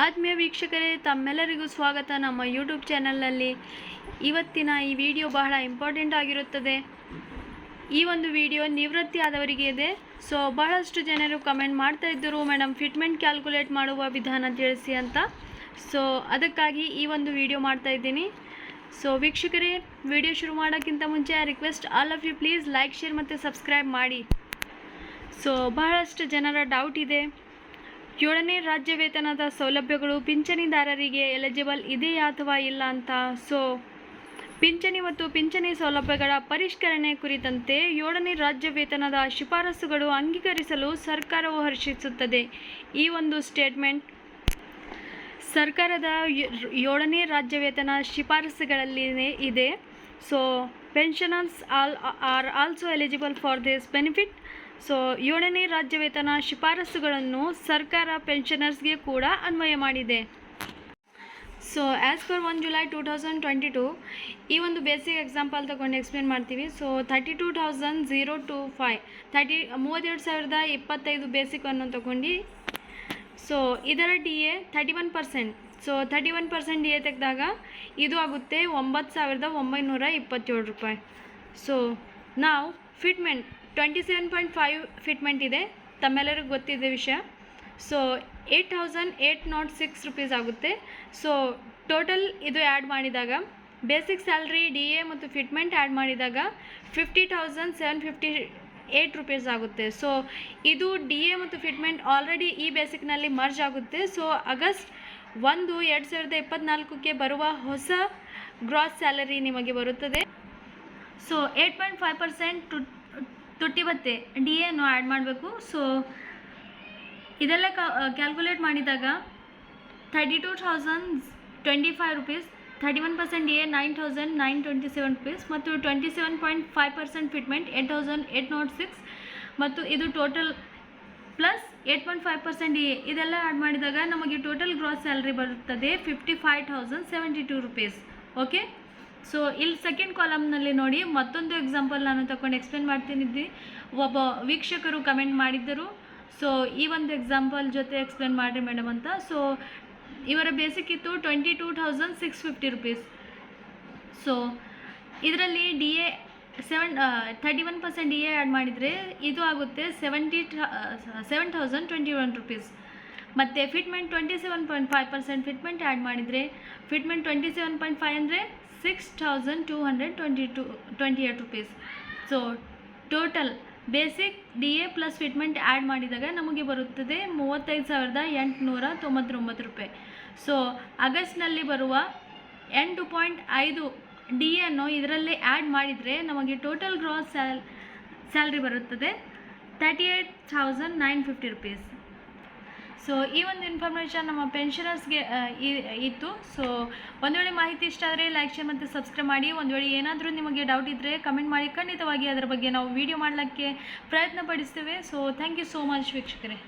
ಆತ್ಮೀಯ ವೀಕ್ಷಕರೇ, ತಮ್ಮೆಲ್ಲರಿಗೂ ಸ್ವಾಗತ. ನಮ್ಮ ಯೂಟ್ಯೂಬ್ ಚಾನಲ್ನಲ್ಲಿ ಇವತ್ತಿನ ಈ ವಿಡಿಯೋ ಬಹಳ ಇಂಪಾರ್ಟೆಂಟ್ ಆಗಿರುತ್ತದೆ. ಈ ಒಂದು ವಿಡಿಯೋ ನಿವೃತ್ತಿ ಆದವರಿಗೆ ಇದೆ. ಸೊ ಬಹಳಷ್ಟು ಜನರು ಕಮೆಂಟ್ ಮಾಡ್ತಾ ಇದ್ದರು. ಮೇಡಮ್ ಫಿಟ್ಮೆಂಟ್ ಕ್ಯಾಲ್ಕುಲೇಟ್ ಮಾಡುವ ವಿಧಾನ ತಿಳಿಸಿ ಅಂತ. ಸೊ ಅದಕ್ಕಾಗಿ ಈ ಒಂದು ವಿಡಿಯೋ ಮಾಡ್ತಾ ಇದ್ದೀನಿ. ಸೊ ವೀಕ್ಷಕರೇ ವಿಡಿಯೋ ಶುರು ಮಾಡೋಕ್ಕಿಂತ ಮುಂಚೆ request all of you please like share ಮತ್ತು ಸಬ್ಸ್ಕ್ರೈಬ್ ಮಾಡಿ. ಸೊ ಬಹಳಷ್ಟು ಜನರ ಡೌಟ್ ಇದೆ. ಏಳನೇ ರಾಜ್ಯ ವೇತನದ ಸೌಲಭ್ಯಗಳು ಪಿಂಚಣಿದಾರರಿಗೆ ಎಲಿಜಿಬಲ್ ಇದೆಯಾ ಅಥವಾ ಇಲ್ಲ ಅಂತ? ಸೊ ಪಿಂಚಣಿ ಮತ್ತು ಪಿಂಚಣಿ ಸೌಲಭ್ಯಗಳ ಪರಿಷ್ಕರಣೆ ಕುರಿತಂತೆ ಏಳನೇ ರಾಜ್ಯ ವೇತನದ ಶಿಫಾರಸುಗಳು ಅಂಗೀಕರಿಸಲು ಸರ್ಕಾರವು ಹರ್ಷಿಸುತ್ತದೆ ಈ ಒಂದು ಸ್ಟೇಟ್ಮೆಂಟ್ ಸರ್ಕಾರದ ಏಳನೇ ರಾಜ್ಯ ವೇತನ ಶಿಫಾರಸುಗಳಲ್ಲಿ ಇದೆ. So pensioners all are also eligible for this benefit so ಏಳನೇ ರಾಜ್ಯ ವೇತನ ಶಿಫಾರಸುಗಳನ್ನು ಸರ್ಕಾರ ಪೆನ್ಷನರ್ಸ್ಗೆ ಕೂಡ ಅನ್ವಯ ಮಾಡಿದೆ. So as per one July two thousand twenty two ಈ ಒಂದು ಬೇಸಿಕ್ ಎಕ್ಸಾಂಪಲ್ ತಗೊಂಡು ಎಕ್ಸ್ಪ್ಲೇನ್ ಮಾಡ್ತೀವಿ. So thirty two thousand zero two five thirty ಮೂವತ್ತೆರಡು ಸಾವಿರದ ಇಪ್ಪತ್ತೈದು ಬೇಸಿಕನ್ನು ತಗೊಂಡು ಸೊ ಇದರ D A thirty one percent so thirty one percent D A ತೆಗೆದಾಗ ಇದು ಆಗುತ್ತೆ ಒಂಬತ್ತು ಸಾವಿರದ ಒಂಬೈನೂರ ಇಪ್ಪತ್ತೇಳು ರೂಪಾಯಿ. ಸೊ ನಾವು fitment twenty seven point five fitment ಇದೆ. ತಮ್ಮೆಲ್ಲರಿಗೂ ಗೊತ್ತಿದೆ ವಿಷಯ. So eight thousand eight nought six rupees ಆಗುತ್ತೆ. ಸೊ ಟೋಟಲ್ ಇದು ಆ್ಯಡ್ ಮಾಡಿದಾಗ ಬೇಸಿಕ್ ಸ್ಯಾಲ್ರಿ ಡಿ ಎ ಮತ್ತು ಫಿಟ್ಮೆಂಟ್ ಆ್ಯಡ್ ಮಾಡಿದಾಗ fifty thousand seven fifty eight rupees ಆಗುತ್ತೆ. ಸೊ ಇದು ಡಿ ಎ ಮತ್ತು ಫಿಟ್ಮೆಂಟ್ ಆಲ್ರೆಡಿ ಈ ಬೇಸಿಕ್ನಲ್ಲಿ ಮರ್ಜ್ ಆಗುತ್ತೆ. ಸೊ ಆಗಸ್ಟ್ ಒಂದು, ಎರಡು ಸಾವಿರದ ಇಪ್ಪತ್ತ್ನಾಲ್ಕಕ್ಕೆ ಬರುವ ಹೊಸ ಗ್ರಾಸ್ ಸ್ಯಾಲರಿ ನಿಮಗೆ ಬರುತ್ತದೆ. So eight point five percent ತುಟ್ಟಿ ಬತ್ತೆ ಡಿ ಎನ್ನು ಆ್ಯಡ್ ಮಾಡಬೇಕು. ಸೊ ಇದೆಲ್ಲ ಕ್ಯಾಲ್ಕುಲೇಟ್ ಮಾಡಿದಾಗ thirty two thousand twenty five rupees thirty one percent a nine thousand nine twenty seven rupees ಮತ್ತು twenty seven point five percent fitment eight thousand eight nought six ಮತ್ತು ಇದು total plus eight point five percent a ಇದೆಲ್ಲ add ಮಾಡಿದಾಗ ನಮಗೆ total gross salary ಬರುತ್ತದೆ fifty five thousand seventy two rupees okay so ಇಲ್ಲಿ second ಕಾಲಮ್ನಲ್ಲಿ ನೋಡಿ, ಮತ್ತೊಂದು ಎಕ್ಸಾಂಪಲ್ ನಾನು ತಗೊಂಡು ಎಕ್ಸ್ಪ್ಲೇನ್ ಮಾಡ್ತೀನಿದ್ವಿ ಒಬ್ಬ ವೀಕ್ಷಕರು ಕಮೆಂಟ್ ಮಾಡಿದ್ದರು. ಸೊ ಈ ಒಂದು ಎಕ್ಸಾಂಪಲ್ ಜೊತೆ ಎಕ್ಸ್ಪ್ಲೇನ್ ಮಾಡಿರಿ ಮೇಡಮ್ ಅಂತ. ಸೊ ಇವರ ಬೇಸಿಕ್ ಇತ್ತು twenty two thousand six fifty rupees so ಇದರಲ್ಲಿ D A seven thirty one percent D A add ಮಾಡಿದರೆ ಇದು ಆಗುತ್ತೆ seventy seven thousand twenty one rupees ಮತ್ತು fitment twenty seven point five percent fitment add ಮಾಡಿದರೆ fitment twenty seven point five ಅಂದರೆ six thousand two hundred twenty two twenty eight rupees so total basic D A plus fitment add ಮಾಡಿದಾಗ ನಮಗೆ ಬರುತ್ತದೆ ಮೂವತ್ತೈದು ಸಾವಿರದ ಎಂಟುನೂರ ತೊಂಬತ್ತೊಂಬತ್ತು ರೂಪಾಯಿ. ಸೊ ಆಗಸ್ಟ್ನಲ್ಲಿ ಬರುವ ಎಂಟು ಪಾಯಿಂಟ್ ಐದು ಡಿ ಎನ್ನು ಇದರಲ್ಲಿ ಆ್ಯಡ್ ಮಾಡಿದರೆ ನಮಗೆ ಟೋಟಲ್ ಗ್ರಾಸ್ ಸ್ಯಾಲ್ ಸ್ಯಾಲ್ರಿ ಬರುತ್ತದೆ thirty eight thousand nine fifty rupees so ಈ ಒಂದು ಇನ್ಫಾರ್ಮೇಷನ್ ನಮ್ಮ ಪೆನ್ಷನರ್ಸ್ಗೆ ಇತ್ತು. ಸೊ ಒಂದು ವೇಳೆ ಮಾಹಿತಿ ಇಷ್ಟ ಆದರೆ ಲೈಕ್ ಶೇರ್ ಮತ್ತು ಸಬ್ಸ್ಕ್ರೈಬ್ ಮಾಡಿ. ಒಂದು ವೇಳೆ ಏನಾದರೂ ನಿಮಗೆ ಡೌಟ್ ಇದ್ದರೆ ಕಮೆಂಟ್ ಮಾಡಿ. ಖಂಡಿತವಾಗಿ ಅದರ ಬಗ್ಗೆ ನಾವು ವಿಡಿಯೋ ಮಾಡಲಿಕ್ಕೆ ಪ್ರಯತ್ನ ಪಡಿಸ್ತೇವೆ. So thank you so much ವೀಕ್ಷಕರೇ.